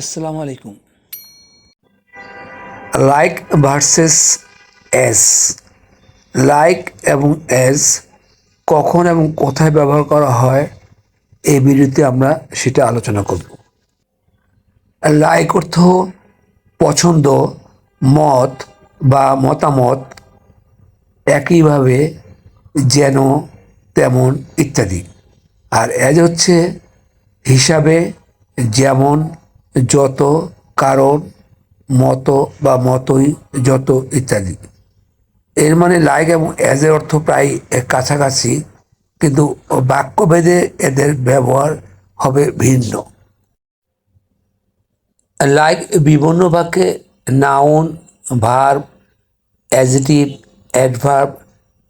আসসালামু আলাইকুম। Like versus as like এবং এস কখন এবং কোথায় ব্যবহার করা হয়, এই ভিডিওতে আমরা সেটা আলোচনা করব। লাইক অর্থ পছন্দ, মত বা মতামত একইভাবে যেন তেমন ইত্যাদি। আর এজ হচ্ছে হিসাবে যেমন যত কারণ, মত বা মতই যত ইত্যাদি। এর মানে লাইক এবং অ্যাজের অর্থ প্রায় কাছাকাছি, কিন্তু বাক্যভেদে এদের ব্যবহার হবে ভিন্ন। লাইক বিভিন্ন বাক্যে noun verb adjective adverb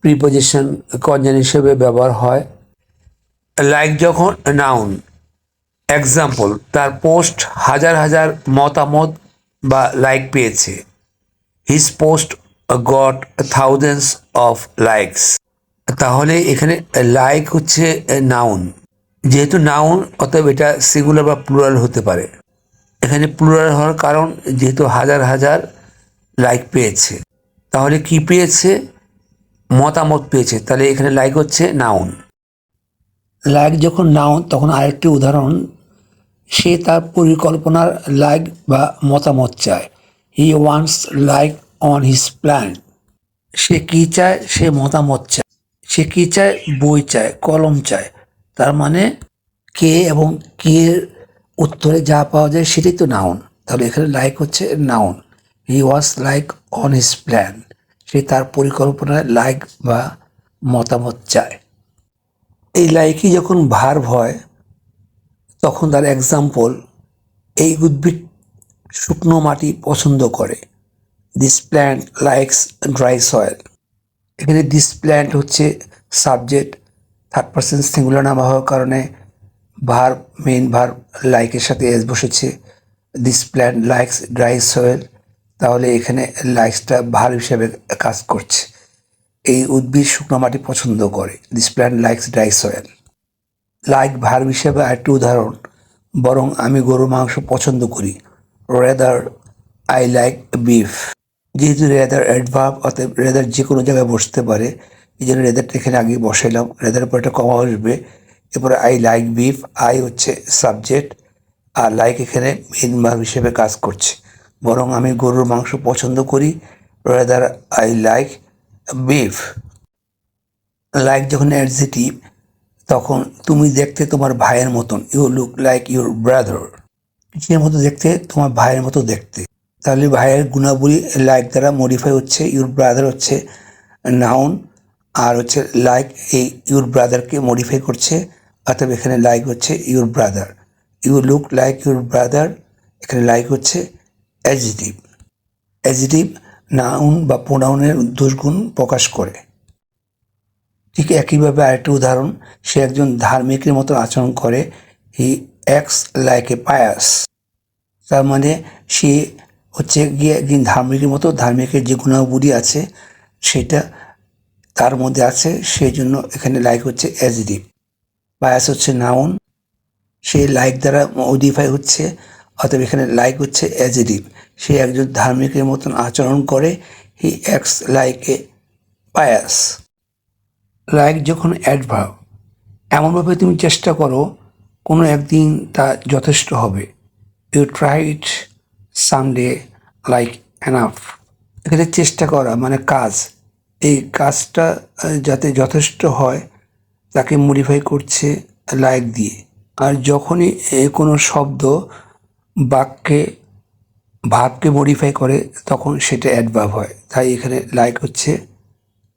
preposition conjunction হিসেবে ব্যবহার হয়। লাইক যখন নাউন এক্সাম্পল তার পোস্ট হাজার হাজার মতামত বা লাইক পেয়েছে। His post got thousands of likes তাহলে এখানে লাইক হচ্ছে নাউন যেহেতু নাউন অতএব এটা সিঙ্গুলার বা প্লুরাল হতে পারে। এখানে প্লুরাল হওয়ার কারণ যেহেতু হাজার হাজার লাইক পেয়েছে। তাহলে কি পেয়েছে? মতামত পেয়েছে। তাহলে এখানে লাইক হচ্ছে নাউন লাইক যখন নাউন তখন আরেকটি উদাহরণ সে তার পরিকল্পনার লাইক বা মতামত চায়। He wants like on his plan সে কী চায়? সে মতামত চায়। সে কী চায়? বই চায়, কলম চায়। তার মানে কে এবং কে উত্তরে যা পাওয়া যায় সেটাই তো নাউন তাহলে এখানে লাইক হচ্ছে noun he was like on his plan সে তার পরিকল্পনায় লাইক বা মতামত চায়। এই লাইকই যখন ভার্ভ হয় তখন তার এক্সাম্পল এই উদ্ভিদ শুকনো মাটি পছন্দ করে। This plant likes dry soil এখানে দিস প্ল্যান্ট হচ্ছে সাবজেক্ট থার্ড পার্সেন্ট সিঙ্গুলার নাম হওয়ার কারণে ভার মেইন ভার লাইকের সাথে এস বসেছে। This plant likes dry soil তাহলে এখানে লাইকসটা ভার হিসাবে কাজ করছে। এই উদ্ভিদ শুকনো মাটি পছন্দ করে। This plant likes dry soil like verb হিসেবে আরেকটি উদাহরণ, বরং আমি গরুর মাংস পছন্দ করি। রেদার আই লাইক বিফ যেহেতু রেদার অ্যাডভার্ব অতএব রেদার যে কোনো জায়গায় বসতে পারে, এই জন্য রেদারটা এখানে আগে বসাইলাম। রেদার পর একটা কমা আসবে। এরপরে আই লাইক বিফ আই হচ্ছে সাবজেক্ট আর লাইক এখানে মেন ভার্ব হিসেবে কাজ করছে। বরং আমি গরুর মাংস পছন্দ করি rather I like beef like যখন অ্যাডজেটিভ তখন তুমি দেখতে তোমার ভাইয়ের মতন। You look like your brother কিসের মতো দেখতে? তোমার ভাইয়ের মতো দেখতে। তাহলে ভাইয়ের গুণাবলী লাইক দ্বারা মডিফাই হচ্ছে ইউর ব্রাদার হচ্ছে নাউন আর হচ্ছে লাইক এই ইউর ব্রাদারকে মডিফাই করছে। অর্থাৎ এখানে লাইক হচ্ছে your brother you look like your brother এখানে লাইক হচ্ছে অ্যাজিটিভ অ্যাজিটিভ নাউন বা প্রোনাউনের দোষগুণ প্রকাশ করে। ঠিক একইভাবে আরেকটি উদাহরণ, সে একজন ধার্মিকের মতো আচরণ করে, he acts like a pious. তার মানে সে হচ্ছে গিয়ে একদিন ধার্মিকের মতো, ধার্মিকের যে গুণাবলী আছে, সেটা তার মধ্যে আছে সেই জন্য এখানে লাইক হচ্ছে অ্যাজিটিভ পায়াস হচ্ছে নাউন সে লাইক দ্বারা মডিফাই হচ্ছে, অতএব এখানে লাইক হচ্ছে অ্যাজিটিভ সে একজন ধার্মিকের মতন আচরণ করে, he acts like a pious. Like যখন অ্যাডভার্ব এমনভাবে তুমি চেষ্টা করো, কোনো একদিন তা যথেষ্ট হবে। You try it someday like enough এখানে চেষ্টা করা মানে কাজ। এই কাজটা যাতে যথেষ্ট হয়, তাকে মডিফাই করছে লাইক দিয়ে। আর যখনই কোনো শব্দ বাক্যে, ভাবকে মডিফাই করে, তখন সেটা অ্যাডভার্ব হয়। তাই এখানে লাইক হচ্ছে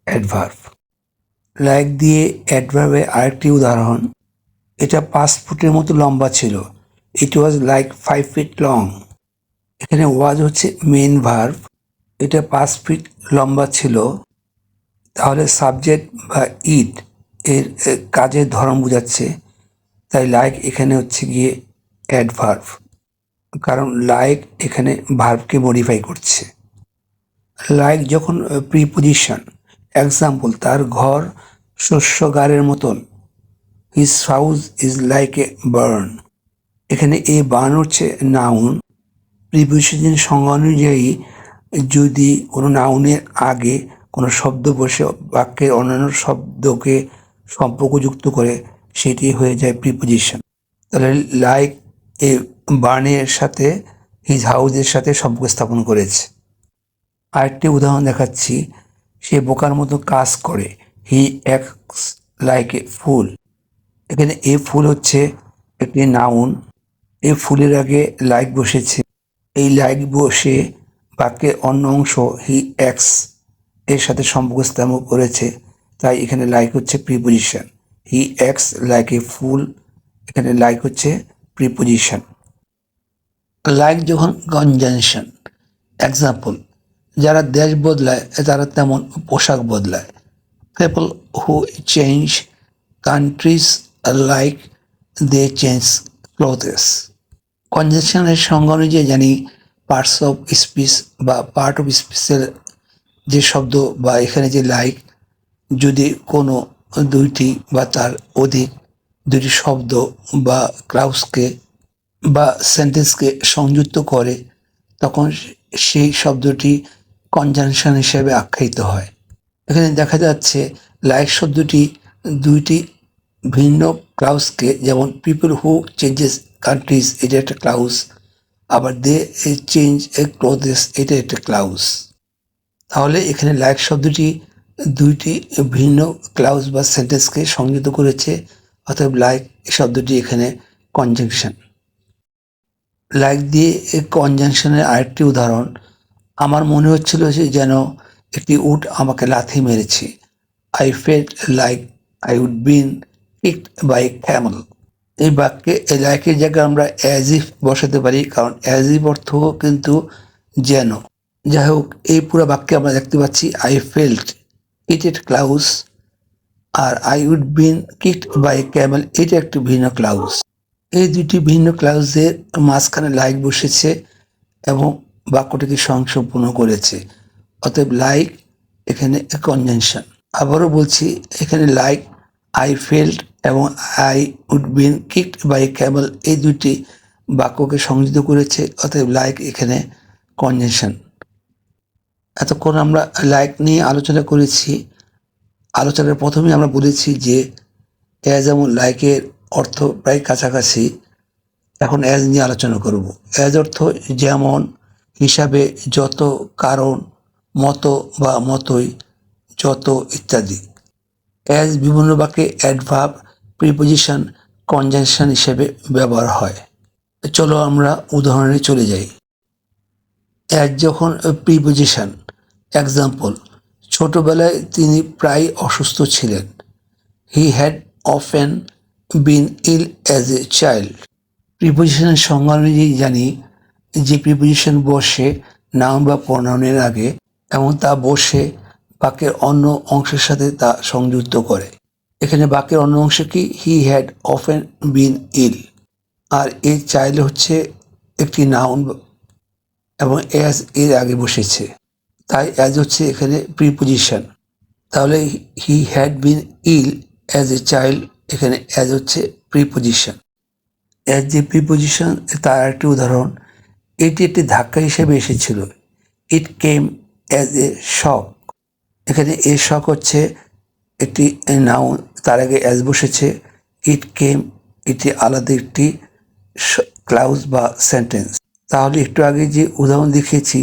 অ্যাডভার্ব লাইক দিয়ে অ্যাডভার্বের আরেকটি উদাহরণ। এটা পাঁচ ফুটের মতো লম্বা ছিল। It was like five feet long এখানে ওয়াজ হচ্ছে মেন ভার্ভ এটা পাঁচ ফিট লম্বা ছিল। তাহলে সাবজেক্ট বা ইট এর কাজের ধরন বোঝাচ্ছে। তাই লাইক এখানে হচ্ছে গিয়ে অ্যাডভার্ভ কারণ লাইক এখানে ভার্ভকে মডিফাই করছে। লাইক যখন প্রিপোজিশন এক্সাম্পল তার ঘর শস্যগারের মতন। His house is like a barn এখানে এ বার্ন হচ্ছে নাউন প্রিপোজিশন সংজ্ঞা অনুযায়ী যদি কোনো নাউনের আগে কোনো শব্দ বসে, বাক্যের অন্যান্য শব্দকে সম্পর্কযুক্ত করে, সেটি হয়ে যায় প্রিপোজিশন তাহলে লাইক এ বার্নের সাথে হিজ হাউজের সাথে সম্পর্ক স্থাপন করেছে। আরেকটি উদাহরণ দেখাচ্ছি। সে বোকার মতো কাজ করে। He acts like a fool. এখানে এ ফুল হচ্ছে একটি নাউন। এ ফুলের আগে লাইক বসেছে। এই লাইক বসে বাক্যের অন্য অংশ হি এক্সের সাথে সম্পর্ক স্থাপন করেছে। তাই এখানে লাইক হচ্ছে preposition. He acts like a fool. এখানে লাইক হচ্ছে প্রিপোজিশন। লাইক যখন কনজাংশন। এক্সাম্পল যারা দেশ বদলায় তারা তেমন পোশাক বদলায়। People who change countries like they change clothes কনজাংশনের সংজ্ঞা অনুযায়ী জানি পার্টস অফ স্পিচ বা পার্ট অফ স্পিচের যে শব্দ বা এখানে যে লাইক যদি কোনো দুইটি বা তার অধিক দুটি শব্দ বা ক্লাউসকে বা সেন্টেন্সকে সংযুক্ত করে, তখন সেই শব্দটি কনজাংশন হিসেবে আখ্যায়িত হয়। এখানে দেখা যাচ্ছে লাইক শব্দটি দুইটি ভিন্ন ক্লাউসকে যেমন পিপল হু চেঞ্জেস কান্ট্রিজ এটা একটা ক্লাউস আবার দে চেঞ্জ এ ক্লোথেস এটা একটা ক্লাউস তাহলে এখানে লাইক শব্দটি দুইটি ভিন্ন ক্লাউজ বা সেন্টেন্সকে সংযুক্ত করেছে অর্থাৎ লাইক শব্দটি এখানে কনজাংশন লাইক দিয়ে কনজাংশনের আরেকটি উদাহরণ আমার মনে হচ্ছিল যে যেন একটি উট আমাকে লাথি মেরেছে। I felt like I would been kicked by camel এই বাক্যে লাইকের জায়গায় আমরা অ্যাজ ইফ বসাতে পারি, কারণ অ্যাজ ইফ অর্থ কিন্তু যেন। যাই হোক, এই পুরো বাক্যে আমরা দেখতে পাচ্ছি আই ফেল্ট ইটেড clause R I would been kicked by camel এটা একটি ভিন্ন ক্লাউস এই দুটি ভিন্ন ক্লাউজের মাঝখানে লাইক বসেছে এবং বাক্যটিকে সংসম্পূর্ণ করেছে। অতএব লাইক এখানে কনজেনশন আবারও বলছি, এখানে লাইক আই ফেল্ড এবং I would been kicked by camel এই দুটি বাক্যকে সংযুক্ত করেছে। অতএব লাইক এখানে কনজেনশন এতক্ষণ আমরা লাইক নিয়ে আলোচনা করেছি। আলোচনার প্রথমে আমরা বলেছি যে অ্যাজ এবং লাইকের অর্থ প্রায় কাছাকাছি। এখন অ্যাজ নিয়ে আলোচনা করব। অ্যাজ অর্থ যেমন হিসাবে যত কারণ, মতো বা মতোই, যত ইত্যাদি। অ্যাজ বিভিন্ন বাক্যে অ্যাডভার্ব প্রিপোজিশন কনজাংশন হিসেবে ব্যবহার হয়। চলো আমরা উদাহরণে চলে যাই। অ্যাজ যখন প্রিপোজিশন এক্সাম্পল ছোটবেলায় তিনি প্রায় অসুস্থ ছিলেন। He had often been ill as a child প্রিপোজিশনের সংজ্ঞা অনুযায়ী জানি যে প্রিপোজিশন বসে নাউন বা প্রনাউনের আগে এবং তা বসে বাক্যের অন্য অংশের সাথে তা সংযুক্ত করে। এখানে বাক্যের অন্য অংশ কি? He had often been ill R a child হচ্ছে একটি নাউন এবং অ্যাজ এর আগে বসেছে। তাই অ্যাজ হচ্ছে এখানে প্রিপোজিশন তাহলে he had been ill as a child এখানে অ্যাজ হচ্ছে প্রিপোজিশন অ্যাজ যে প্রিপোজিশন তার একটি উদাহরণ। এটি একটি ধাক্কা হিসেবে এসেছিল। ইট কেম অ্যাজ এ শক এখানে এ শক হচ্ছে একটি নাউন তার আগে অ্যাজ বসেছে। ইট কেম এটি আলাদা একটি ক্লাউজ বা সেন্টেন্স তাহলে একটু আগে যে উদাহরণ দেখিয়েছি,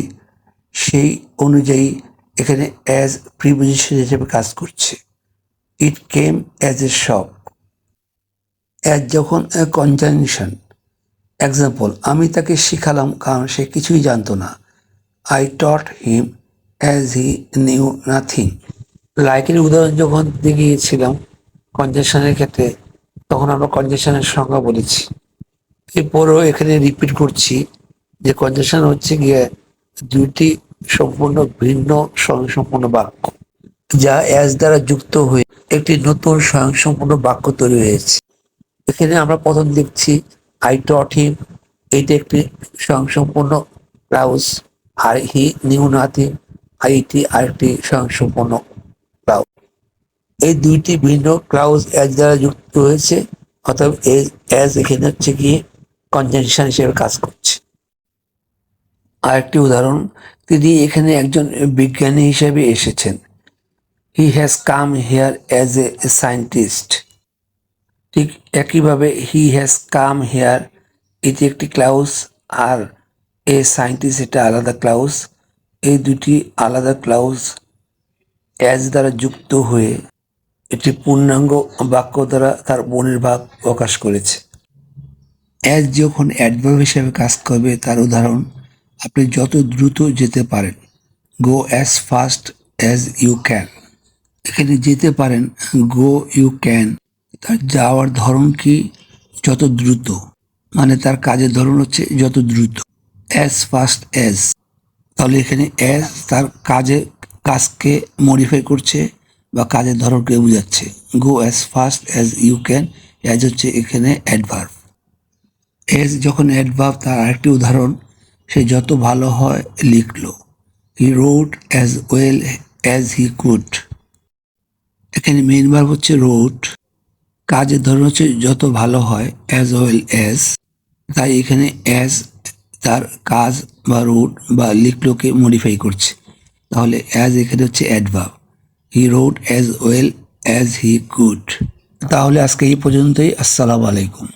সেই অনুযায়ী এখানে অ্যাজ প্রিপোজিশন হিসেবে কাজ করছে। It came as a shock as যখন কনজাংশন এক্সাম্পল আমি তাকে শিখালাম কারণ সে কিছুই জানতো না। I taught him as he knew nothing লাইকের উদাহরণ যখন দেখিয়েছিলাম কনজাংশনের ক্ষেত্রে, তখন আমরা কনজাংশনের সংজ্ঞা বলেছি। এরপরও এখানে রিপিট করছি যে কনজাংশন হচ্ছে গিয়ে দুইটি সম্পূর্ণ ভিন্ন স্বয়ংসম্পূর্ণ বাক্য, যা অ্যাজ দ্বারা যুক্ত হয়ে একটি নতুন স্বয়ংসম্পূর্ণ বাক্য তৈরি হয়েছে। এখানে আমরা প্রথম দেখছি আই টট হিম এইটা একটি স্বয়ংসম্পূর্ণ ক্লাউজ। আর হি নিউ নাথিং আইটি আরেকটি স্বয়ংসম্পূর্ণ ক্লাউজ। এই দুইটি ভিন্ন ক্লাউজ অ্যাজ দ্বারা যুক্ত হয়েছে অর্থাৎ অ্যাজ এখানে হচ্ছে গিয়ে কনজেনশন হিসেবে কাজ করছে। আরেকটি উদাহরণ, তিনি এখানে একজন বিজ্ঞানী হিসেবে এসেছেন। He has come here as a scientist ঠিক একইভাবে হি হ্যাজ কাম হেয়ার এটি একটি ক্লাউস আর এ সায়েন্টিস্ট এটা আলাদা ক্লাউস এই দুটি আলাদা ক্লাউস অ্যাজ দ্বারা যুক্ত হয়ে একটি পূর্ণাঙ্গ বাক্য দ্বারা তার বনির্ভাব প্রকাশ করেছে। অ্যাজ যখন অ্যাডভার্ব হিসেবে কাজ করবে, তার উদাহরণ, আপনি যত দ্রুত যেতে পারেন go as fast as you can এখানে যেতে পারেন গো ইউ ক্যান তার যাওয়ার ধরন কি যত দ্রুত? মানে তার কাজের ধরন হচ্ছে যত দ্রুত। অ্যাজ ফাস্ট অ্যাজ তাহলে এখানে অ্যাজ তার কাজে, কাজকে মডিফাই করছে বা কাজের ধরনকে বোঝাচ্ছে। Go as fast as you can as হচ্ছে এখানে অ্যাডভার্ভ এজ যখন অ্যাডভার্ভ তার আরেকটি উদাহরণ, সে যত ভালো হয় লিখলো। He wrote as well as he could এখানে মেইন ভার্ব হচ্ছে রোড কাজের ধরন হচ্ছে যত ভালো হয় অ্যাজ ওয়েল অ্যাজ তাই এখানে অ্যাজ তার কাজ বা রোড বা লিখলোকে মডিফাই করছে। তাহলে অ্যাজ এখানে হচ্ছে adverb he wrote as well as he could তাহলে আজকে এই পর্যন্তই। আসসালামু আলাইকুম।